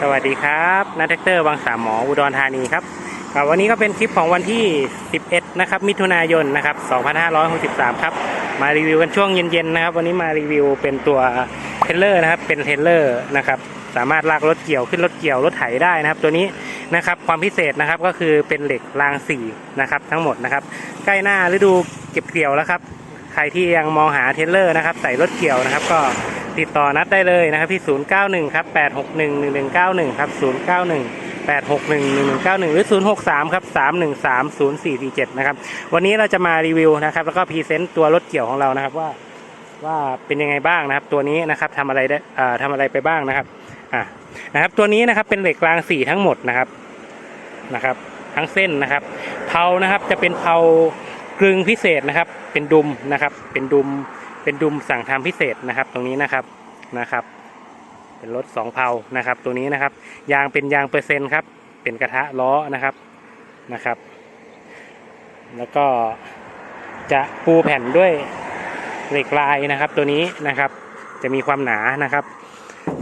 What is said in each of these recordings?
สวัสดีครับนัทแท็กเตอร์บางสามหมออุดรธานีครับครับวันนี้ก็เป็นคลิปของวันที่ 11 นะครับ มิถุนายนนะครับ 2563 ครับ มารีวิวกันช่วงเย็นๆนะครับ วันนี้มารีวิวเป็นตัวเทเลอร์นะครับ เป็นเทเลอร์นะครับ สามารถลากรถเกี่ยวขึ้นรถเกี่ยวรถไถได้นะครับ ตัวนี้นะครับ ความพิเศษนะครับก็คือเป็นเหล็กรางสี่นะครับ ทั้งหมดนะครับ ใกล้หน้าฤดูเก็บเกี่ยวแล้วครับ ใครที่ยังมองหาเทเลอร์นะครับ ใส่รถเกี่ยวนะครับ ก็ ติดต่อนัดได้เลยนะครับที่ 091 ครับ 861 1191 ครับ 091 861 1191 หรือ 063 ครับ 313 0447 นะครับ วันนี้เราจะมารีวิวนะครับ แล้วก็พรีเซนต์ตัวรถเกี่ยวของเรานะครับว่าว่าเป็นยังไงบ้างนะครับ ตัวนี้นะครับทำอะไรได้อ่าทำอะไรไปบ้างนะครับอ่านะครับตัวนี้นะครับเป็นเหล็กรางสีทั้งหมดนะครับนะครับ ทั้งเส้นนะครับเพานะครับจะเป็นเพากลึงพิเศษนะครับ เป็นดุมนะครับ เป็นดุม เป็นดุมสั่งทำพิเศษนะครับ ตรงนี้นะครับนะครับ เป็นรถสองเพานะครับ ตัวนี้นะครับ ยางเป็นยางเปอร์เซ็นต์ครับ เป็นกระทะล้อนะครับนะครับ แล้วก็จะปูแผ่นด้วยเหล็กลายนะครับ ตัวนี้นะครับ จะมีความหนานะครับ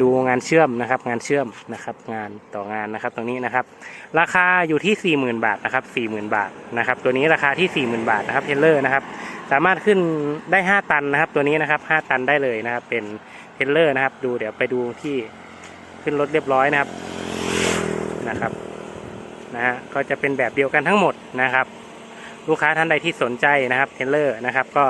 ดูงานเชื่อมนะครับ งานเชื่อมนะครับ งานต่องานนะครับ ตรงนี้นะครับ ราคาอยู่ที่ 40,000 บาทนะครับ40,000 บาทนะครับ ตัวนี้ราคาที่ 40,000 บาทนะครับเทเลอร์นะครับ สามารถขึ้นได้ 5 ตันนะครับ ตัวนี้นะครับ 5 ตันได้เลยนะครับ เป็นเทเลอร์นะครับ ดูเดี๋ยวไปดูที่ขึ้นรถเรียบร้อยนะครับนะครับนะฮะก็จะเป็นแบบเดียวกันทั้งหมดนะครับ ลูกค้าท่านใดที่สนใจนะครับเทเลอร์นะครับ ก็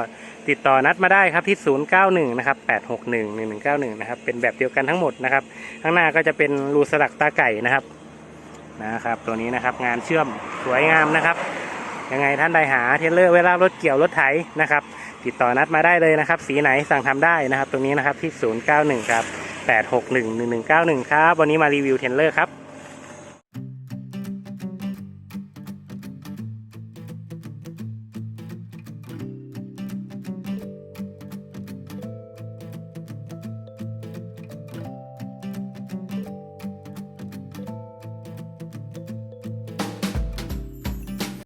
ติดต่อนัดมาได้ครับที่ 091 นะครับ 861 1191 นะครับ เป็นแบบเดียวกันทั้งหมดนะครับ ข้างหน้าก็จะเป็นรูสลักตาไก่นะครับนะครับ ตัวนี้นะครับงานเชื่อมสวยงามนะครับ ยังไงท่านใดหาเทเลอร์เวลารถเกี่ยวรถไถนะครับ ติดต่อนัดมาได้เลยนะครับ สีไหนสั่งทำได้นะครับ ตรงนี้นะครับที่ 091 ครับ 861 1191 ครับ วันนี้มารีวิวเทเลอร์ครับ